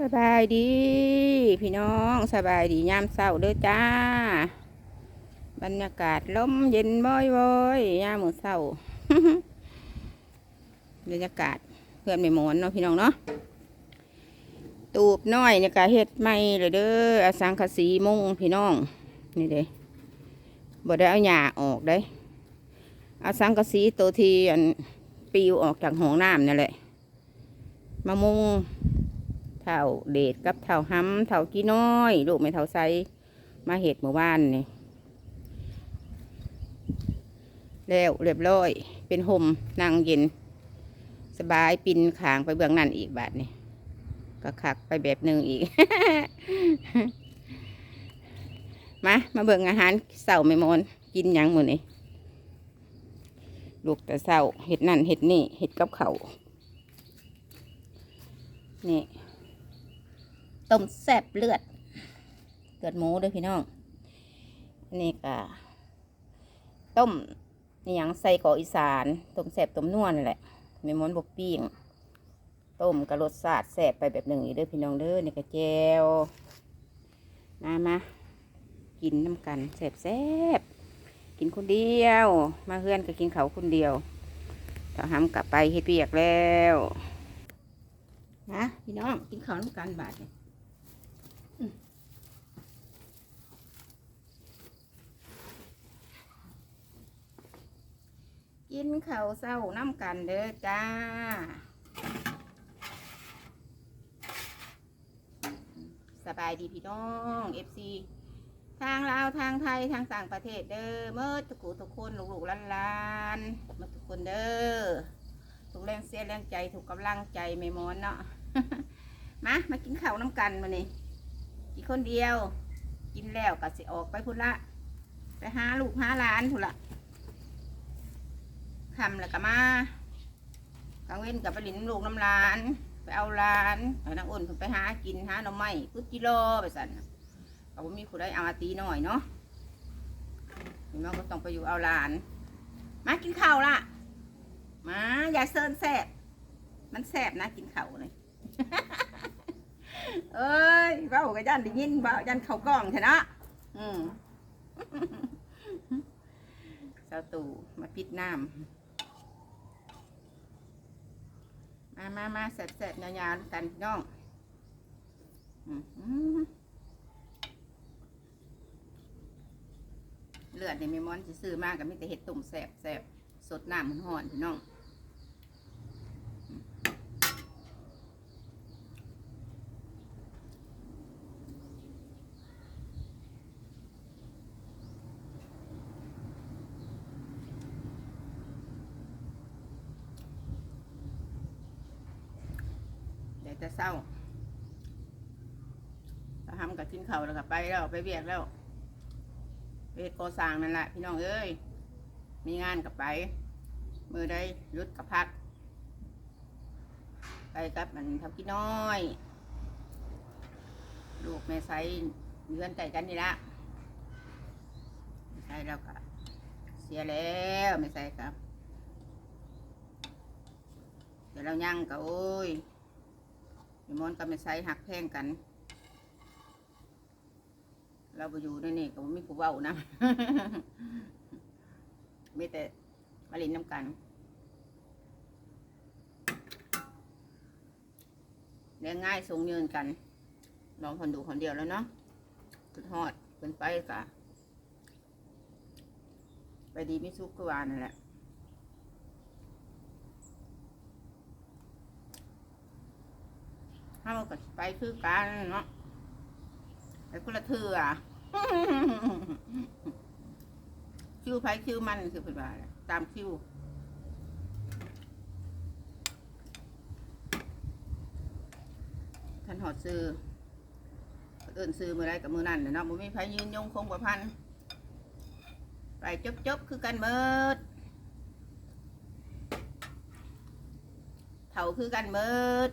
สบายดี พี่น้องสบายดียามเศร้าเด้อจ้า บรรยากาศลมเย็นบ่อยๆยามมื้อเศร้าบรรยากาศเพื่อนไม่หมอนเนาะพี่น้องเนาะตูบน้อยเนี่ยกะเฮ็ดใหม่เลยเด้ออสังกะสีมุงพี่น้อง นี่เด้บ่ได้เอาหญ้าออกได้อสังกะสีตัวทีอันปิวออกจากห้องน้ำนั่นแหละมามุง เท่าเดดกับเท่าห้ำเท่ากี้น้อย ลูกไม่เท่าไซมาเห็ดเมื่อวานนี่แล้วเรียบร้อย เป็นห่มนั่งเย็น สบายปินขางไปเบื้องนั่นอีกบาทนี่ก็คักไปแบบหนึ่งอีก มามาเบิ่งอาหารเสาไม่มอนกินยังมือนี่ลูกแต่เสาเห็ดนั่นเห็ดนี่เห็ดกับเขานี่ ต้มแซ่บเลือด เลือดหมูด้วยพี่น้อง อันนี้ก็ต้มนี่ยังใส่กออีสานต้มแซ่บต้มนวลนั่นแหละไม่ม้อนบกปิ้งต้มกระรสชาติแซ่บไปแบบหนึ่งอีกด้อพี่น้องเด้อนี่ก็แจวมามากินน้ำกันแซ่บแซ่บกินคนเดียว มาเฮือนก็กินเขาคนเดียวถ้าห้ำกลับไปเฮ็ดเปียกแล้วนะพี่น้องกินข้าวน้ำกันบาดนี่ กินข้าวเศร้าน้ำกันเด้อจ้า สบายดีพี่น้องเอฟซีทางลาวทางไทยทางต่างประเทศเด้อเมื่อทุกทุกคนลูกๆหลานๆมาทุกคนเด้อทุกแรงเสียแรงใจถูกกำลังใจไม่มอนเนาะมามากินข้าวน้ำกันมานี่กินคนเดียว กินแล้วก็สิออกไปพุ่นละไปหาลูกหาหลานพุ่นละ คำแล้วก็มากลางเว้นกับไปหลินลูกน้ำหลาน ไปเอาหลานไปนางอ้นไปหากินหาหน่อไม้พุดกิโลไปสั่นน่ะก็บ่มีผู้ใดเอาอาตีหน่อยเนาะพี่น้องก็ต้องไปอยู่เอาหลาน มากินข้าวละมาอย่าเซินแสบมันแสบนะกินข้าวเลยเอ้ยเว้ากับยันได้ยินเว้ายันเข้ากล้องเถอะนะอืมเสาตู่มาปิดน้ำ มามามาแสบๆยาวๆกันน้องเลือดในเมมอนซื้อมากกับมิแต่เห็ดตุ่มแสบแสบสดน้ำมันห่อนพี่น้องเดี๋ยวจะเศร้า ทำกับกินเขาวแล้วก็ไปแล้วไปเบียกแล้วไปเฮ็ดก่อสร้างนั่นแหละพี่น้องเอ้ยมีงานกับไป มือได้ยุดกับพัก ไปกับมันทำกินน้อย ลูกแม่ไซเงื่อนไก่กันนี่ละแม่ไซแล้วก็เสียแล้วแม่ไซครับ เดี๋ยวเราย่างก็โอ้ยมีมอนกับแม่ไซหักแพงกัน เราไปอยู่ในนี่ก็บ่มีผู้เว้านะไมีแต่มาลินน้ำกันเลี้ยงง่ายสูงยืนกันลองคนดูคนเดียวแล้วเนาะสุดฮอดเป็นไปกะไปดีไม่สุกก็วานั่นแหละถ้ามันก็ไปคือกันเนาะ ไปคนละเทือคิวไผคิวมันคือเป็นว่าแหละตามคิวท่านหอดซื้อเอื่นซื้อมือไรกับมือนั่นเนาะบ่มีไผยืนยงคงประพันไปจบจบคือกันเมิดเท่าคือกันเมิด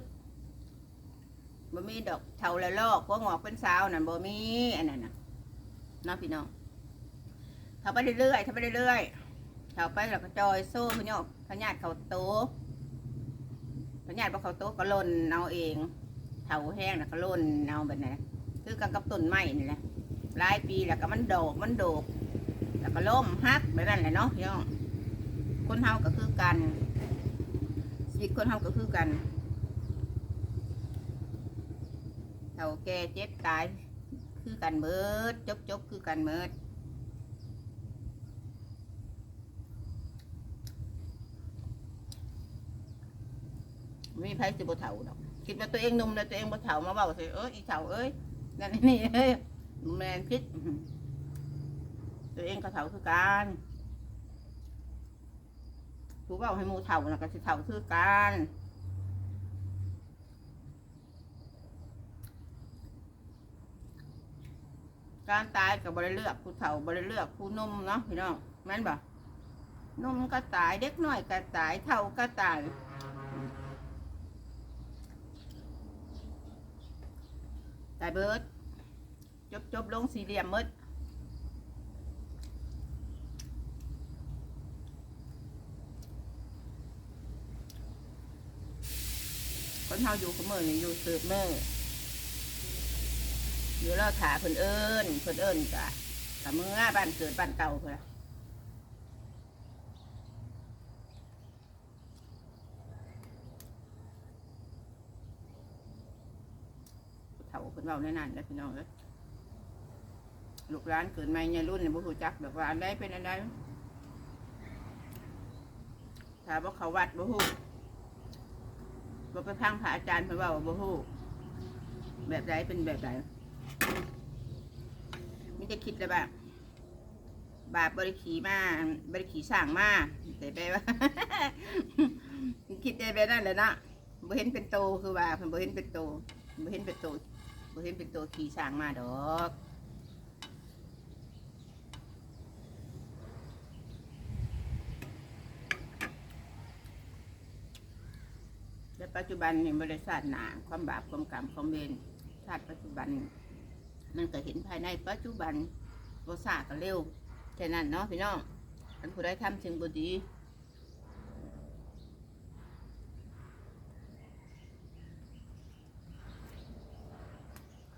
บ่มีดอกเท่าละลอกพวงอกเป็นสาวนั่นบ่มีอันนั้นน่ะเนาะพี่น้องเท่าไปเรื่อยๆเท่าไปเรื่อยๆเท่าไปแล้วก็จอยโซ่พี่น้องพญาติเขาโตพญาติบ่เขาโตก็ล่นเอาเองเเถาแห้งแล้วก็ล่นเอาแบบนั้นคือกันกับต้นไม้นี่แหละหลายปีแล้วก็มันโดกมันโดกแล้วก็ล้มฮักแบบนั้นแหละเนาะพี่น้องคนเฮาก็คือกันชีวิตคนเฮาก็คือกันเฒ่าแก่เจ็บตาย คือกันเบิด จบจบคือกันเบิดไม่มีไผสิบเฒ่าดอกคิดว่าตัวเองนุ่มแล้วตัวเองบ่เฒ่ามาเว้าสิเอ้ยอีเฒ่าเอ้ยนั่นนี่เอ้ยแมนพิษอื้อหือตัวเองก็เฒ่าคือกันผู้เว้าให้มูเฒ่านะก็สิเฒ่าคือกัน การตายก็บ่ได้เลือกผู้เฒ่าบ่ได้เลือกผู้นุ่มเนาะพี่น้องแม่นบ่นุ่มก็ตายเด็กน้อยก็ตายเฒ่าก็ตายตายเบิดจบจบลงสี่เหลี่ยมหมดคนเฮาอยู่กับมือนี่อยู่สืบมือ อยู่รอถาเพิ่นเอิ้นเพิ่นเอิ้นกะกะเมื่อบ้านเกิดบ้านเก่าเพิ่นเฒ่าเพิ่นเว้าในนั้นแล้วพี่น้องเอ้ยลูกหลานเกิดใหม่เนี่ยรุ่นเนี่ยบ่ฮู้จักแบบว่าอันใดเป็นอันใดถ้าบ่เข้าวัดบ่ฮู้บ่ไปพังพระอาจารย์เพิ่นเว้าบ่ฮู้แบบใดเป็นแบบใด มีแต่คิดแต่ว่าบาปบริขีมาบริขีสร้างมาแต่ไปว่า คิดได้แบบนั้นแหละเนาะบ่เห็นเป็นโตคือว่าเพิ่นบ่เห็นเป็นโตบ่เห็นเป็นโตบ่เห็นเป็นโตขี่สร้างมาดอกและปัจจุบันนี่บริษัทหนาความบาปความกรรมความเวรชาติปัจจุบันน มันก็เห็นภายในปัจจุบันโบซาก็เร็วแค่นั้นเนาะพี่น้องอันผู้ได้ทำสิ่งบดี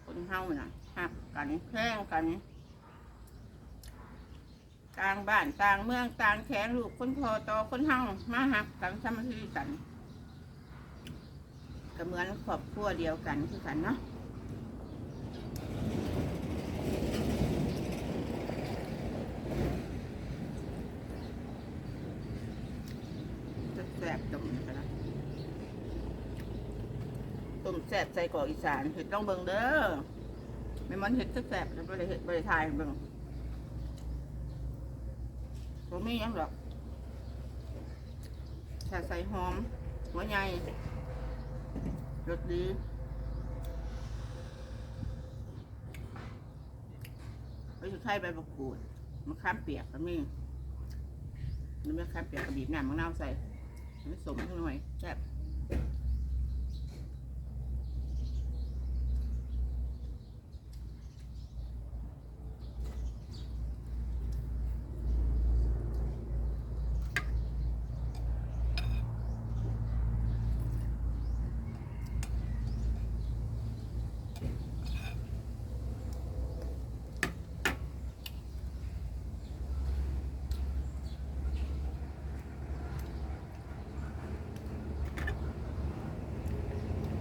คนเฮาน่ะหักกันแข่งกันต่างบ้านต่างเมืองต่างแขนลูกคนพอต่อคนเฮามาหักกันสามัคคีกันก็เหมือนครอบครัวเดียวกันคือกันเนาะแสบตรงนี้กันนะ ต้มแสบใส่กรอกอีสานเห็ดต้องเบิ่งเด้อไม่มันเห็ดแสบแล้วบริเห็ดบริทายเบิ่งผมมียังหรอกแค่ใส่หอม หัวใหญ่รสดีไปสุดท้ายใบมะกรูดมะขามเปียกก็มีนี่มะขามเปียกกับบีบน้ำมะนาวใส่ไม่สมทั้งหน่อยแซ่บ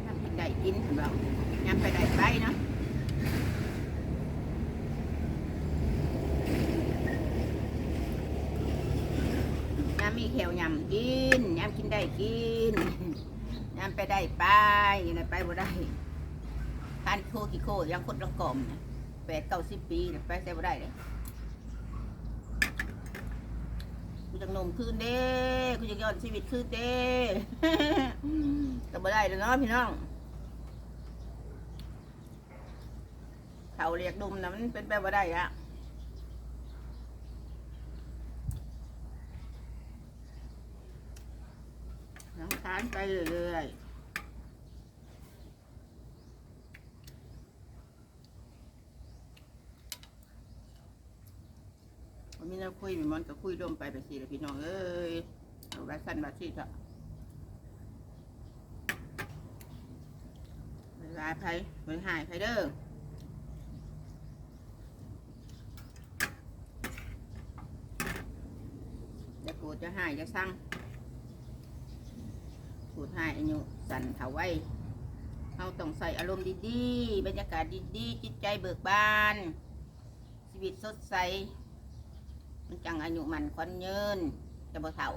ทำ กินได้กินของเรายำไปได้ไปเนาะยำมีแขวยำกินยำกินได้กินยำไปได้ไปยังไงไปบ่ได้ทานโคกี่โคยังคดละกล่อมนะแปดเก้าสิบปีน่ไปใส่บ่ได้เลยกูจะนมคืนเด้กูจะย้อนชีวิตคืนเด้ก็บ่ได้แล้วเนาะพี่น้องเขาเรียกดุมนะมันเป็นไปบ่ได้อะน้ำทานไปเรื่อยๆวันนี้เราคุยมีมันก็คุยร่วมไปไปสิละพี่น้องเอ้ยเอาไว้สั้นบาสิเถอะหลายไผเบิ่งหายไผเด้อ จะหายจะสั่งพูดหายอายุสั่นเถาไว้เราต้องใส่อารมณ์ดีๆ บรรยากาศดีๆ จิตใจเบิกบาน ชีวิตสดใส มันจังอายุมันควันยืนจะบ่เฒ่า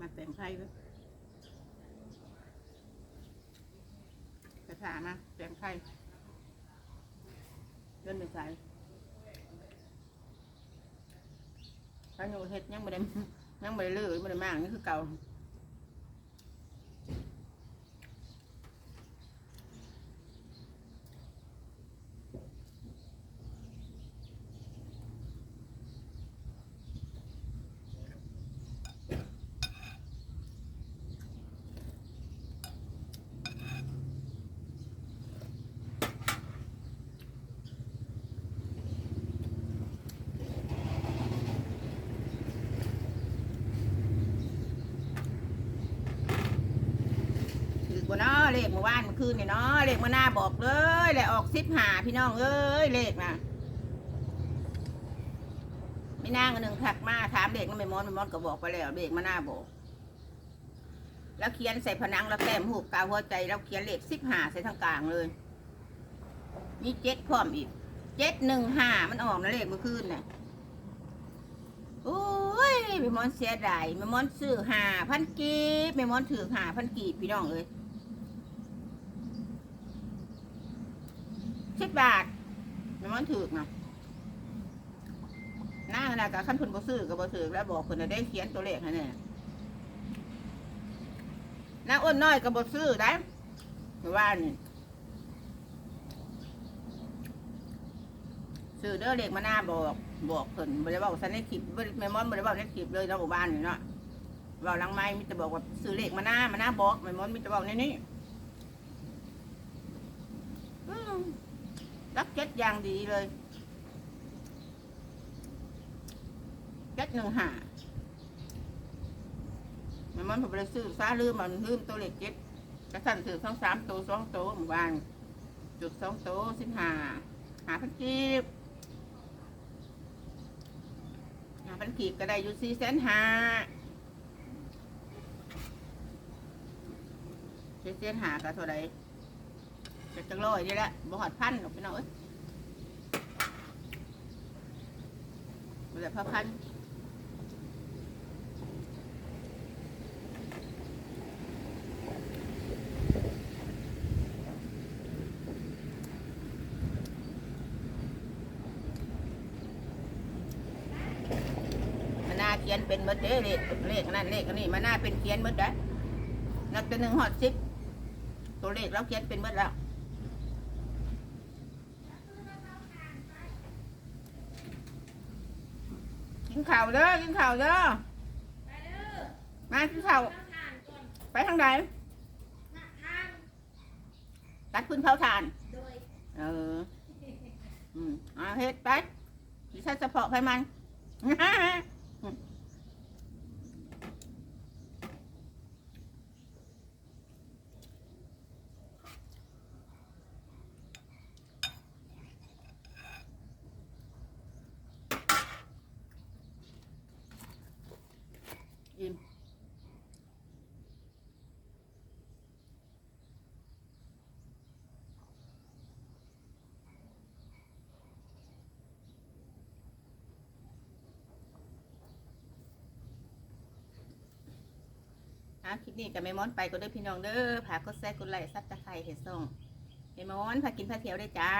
มาแต่ งไพ่ด้วยกระถามาแต่งไพ่เดินไปใส่ถ้าอยู่เฮ็ดยังไม่ได้ยังไม่ได้เลือยไม่ได้มากนี่คือเก่าะเลขเมื่อวานเมื่อคืนเนี่ยเนาะเลขมาหน้าบอกเลยแหละออกสิบหาพี่น้องเอ้ยเลขนะไม่นั่งหนึ่งถักมาถามเลขก็ไม่มอนไม่มอนก็บอกไปแล้วเลขมาหน้าบอก แล้วเขียนใส่ผนังแล้วแต้มหูกาวหัวใจแล้วเขียนเลขสิบหาใส่ทางกลางเลยมีเจ็ดพร้อมอีกเจ็ดหนึ่งห้ามันออกนะเลขเมื่อคืนเนี่ยโอ้ยไม่มอนเสียดายไม่มอนซื้อหาพันกีบไม่มอนถือหาพันกีบพี่น้องเอ้ย สิบบาทมันมันถูกนะหน้าขนาดกับขั้นทุนบ่ซื้อก็บ่ถือแล้วบอกคนจะได้เขียนตัวเลขให้เนี่ยหน้าอ้นน้อยก็บ่ซื้อได้เมื่อวานนี่ซื้อเด้อเลขมาหน้าบอกบอกเพิ่นบ่ได้บอกสันในคลิปบ่ได้แม่มอนบ่ได้บอกในคลิปเลยเนาะหมู่บ้านนี่เนาะเว้าลังไม้มีแต่บอกว่าซื้อเลขมาหน้ามาหน้าบอกแม่มอนมีแต่บอกในนี้อื รักเจ็ดอย่างดีเลยเจ็ดหนึ่งหามันมันผมไปซื้อซาลืมมันลืมตัวเล็กเจ็ดกระสันถือทั้งสามตัวสองตัวหมู่บ้านจุดสองตัวสิบห้าหาพันกีบหาพันกีบก็ได้อยู่สี่แสนห้าสี่แสนห้าก็เท่าไหร จะจังร้อยนี่แหละบ่หอดพันหรอกพี่น้องเอ้ยบ่ได้พันพันมันน่าเขียนเป็นหมดเด้เลขเลขนั้นเลขอันนี้มันน่าเป็นเขียนหมดได้นับแต่หนึ่งหอดสิบตัวเลขเราเขียนเป็นเมื่อแล้ว กินข่าวเด้อกินข่าวเด้อมากินข่าวไปทางไหนตัดพื้นเผาถ่าน เออ อืมเอาเฮ็ดไปดิฉันจะเพาะไฟมัน อิ่ม อะคลิปนี้กับแม่มอนไปก็เด้อพี่น้องเด้อผากกดแซ่กดไลค์ซับตะไคร้เห็ดส่งแม่มอนพากินพาเที่ยวได้จ้า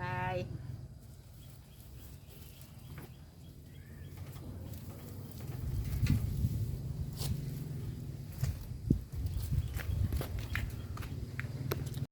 บาย